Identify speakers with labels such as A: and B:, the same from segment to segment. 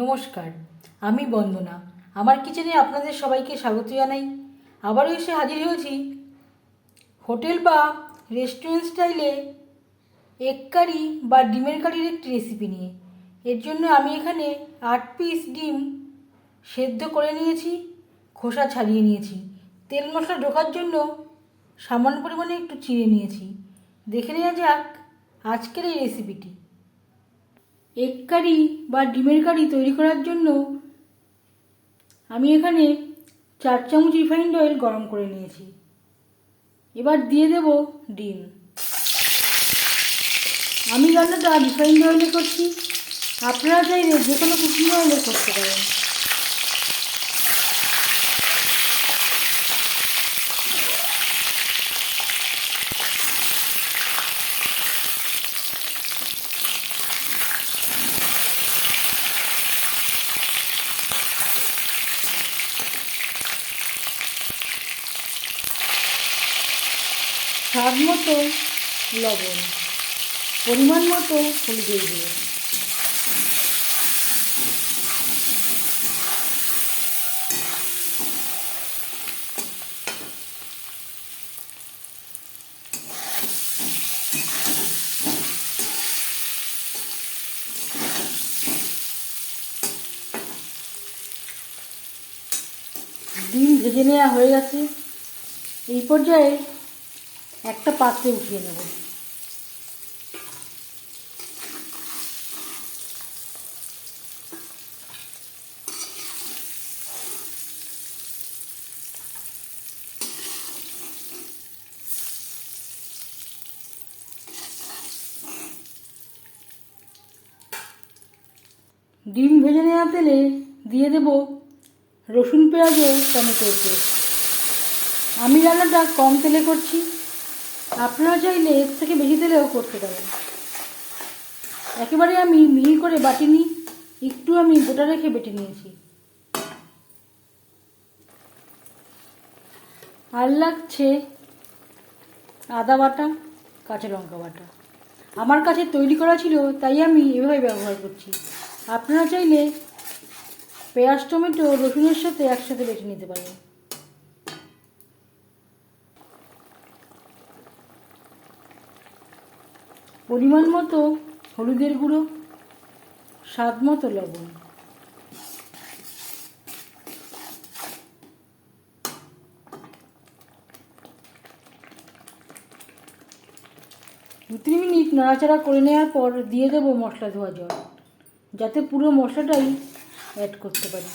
A: নমস্কার, আমি বন্দনা। আমার কিচেনে আপনাদের সবাইকে স্বাগত জানাই। আবারও এসে হাজির হয়েছি হোটেল বা রেস্টুরেন্ট স্টাইলে এগ কারি বা ডিমের কারির একটি রেসিপি নিয়ে। এর জন্য আমি এখানে আট পিস ডিম সেদ্ধ করে নিয়েছি, খোসা ছাড়িয়ে নিয়েছি। তেল মশলা ঢোকার জন্য সামান্য পরিমাণে একটু চিড়ে নিয়েছি। দেখে নেওয়া যাক আজকের এই রেসিপিটি এগ কারি বা ডিমের কারি তৈরি করার জন্য আমি এখানে চার চামচ রিফাইন্ড অয়েল গরম করে নিয়েছি। এবার দিয়ে দেব ডিম। আমি রান্নাটা রিফাইন্ড অয়েলে করছি। আপনারা চাইলে যে কোনো কুকিং অয়েলে করতে পারেন। স্বাদ মতো লবণ পরিমাণ মতো হলুদের গুঁড়ো ডিম ভেজে নেওয়া হয়ে গেছে। এই পর্যায়ে একটা পাত্রে উঠিয়ে নেব। ডিম ভেজে নেওয়া তেলে দিয়ে দেব রসুন পেঁয়াজ ও টমেটোর পেস্ট। আমি রান্নাটা কম তেলে করছি। আপনারা চাইলে এর থেকে বেশি তেলেও করতে পারেন। একেবারে আমি মিহি করে বাটিনি, একটু আমি গোটা রেখে বেটে নিয়েছি। আর লাগছে আদা বাটা, কাঁচা লঙ্কা বাটা। আমার কাছে তৈরি করা ছিল, তাই আমি এভাবে ব্যবহার করছি। আপনারা চাইলে পেঁয়াজ, টমেটো, রসুনের সাথে একসাথে বেটে নিতে পারেন। পরিমাণ মতো হলুদের গুঁড়ো, স্বাদ মতো লবণ। দু তিন মিনিট নাড়াচাড়া করে নেওয়ার পর দিয়ে দেবো মশলা ধোয়া জল, যাতে পুরো মশলাটাই অ্যাড করতে পারি।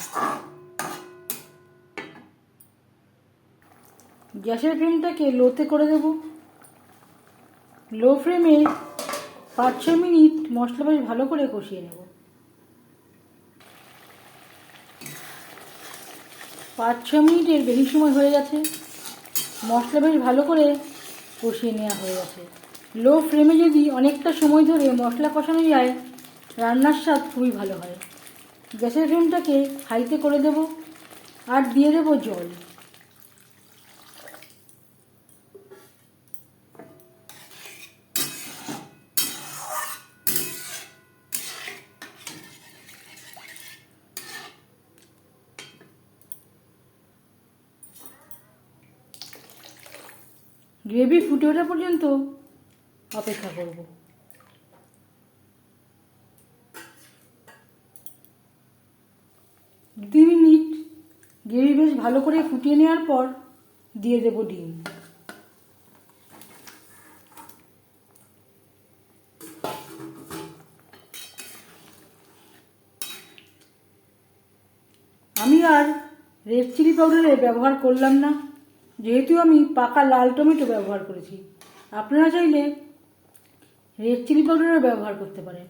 A: গ্যাসের ফ্লেমটাকে লোতে করে দেবো। লো ফ্লেমে পাঁচ ছ মিনিট মশলা বেশ ভালো করে কষিয়ে নেব। পাঁচ ছ মিনিটের বেশি সময় হয়ে গেছে। মশলা বেশ ভালো করে কষিয়ে নেওয়া হয়ে গেছে। লো ফ্লেমে যদি অনেকটা সময় ধরে মশলা কষানো যায়, রান্নার স্বাদ খুবই ভালো হয়। গ্যাসের ফ্লেমটাকে হাইতে করে দেব আর দিয়ে দেবো জল। গ্রেভি ফুটে ওঠা পর্যন্ত অপেক্ষা করব। দু মিনিট গ্রেভি বেশ ভালো করে ফুটিয়ে নেওয়ার পর দিয়ে দেব ডিম। আমি আর রেড চিলি পাউডারের ব্যবহার করলাম না। যেহেতু আমি পাকা লাল টমেটো ব্যবহার করেছি, আপনারা চাইলে রেড চিলি পাউডারও ব্যবহার করতে পারেন।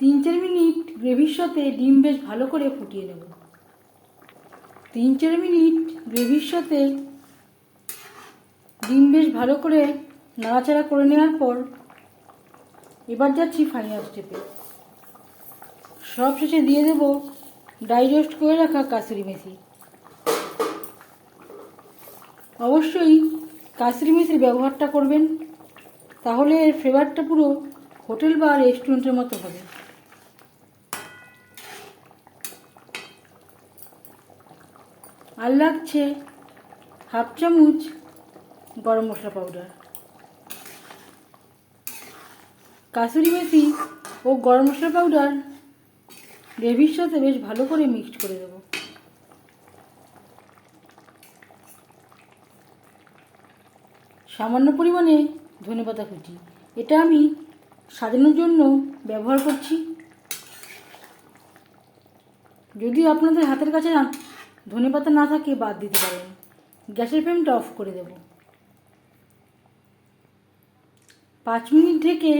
A: তিন চার মিনিট গ্রেভির সাথে ডিম বেশ ভালো করে ফুটিয়ে নেব। তিন চার মিনিট গ্রেভির সাথে ডিম বেশ ভালো করে নাড়াচাড়া করে নেওয়ার পর এবার যাচ্ছি ফাইনাল স্টেপে। সব শেষে দিয়ে দেব ডাইজেস্ট করে রাখা কাসুরি মেথি। অবশ্যই কাশরি মিশ্রি ব্যবহারটা করবেন, তাহলে এর ফ্লেভারটা পুরো হোটেল বা রেস্টুরেন্টের মতো হবে। আর লাগছে হাফ চামচ গরম মশলা পাউডার কাসুরি মেথি ও গরম মশলা পাউডার গ্রেভির সাথে বেশ ভালো করে মিক্সড করে দেবো। সামান্য পরিমাণে ধনেপাতা কুচি এটা আমি সাজানোর জন্য ব্যবহার করছি। যদি আপনাদের হাতের কাছে ধনেপাতা না থাকে, বাদ দিতে পারেন। গ্যাসের ফ্লেমটা অফ করে দেব। পাঁচ মিনিট থেকে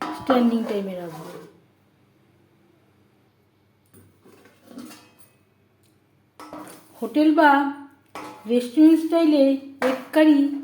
A: স্ট্যান্ডিং টাইমে রাখব। হোটেল বা রেস্টুরেন্ট স্টাইলে এক কারি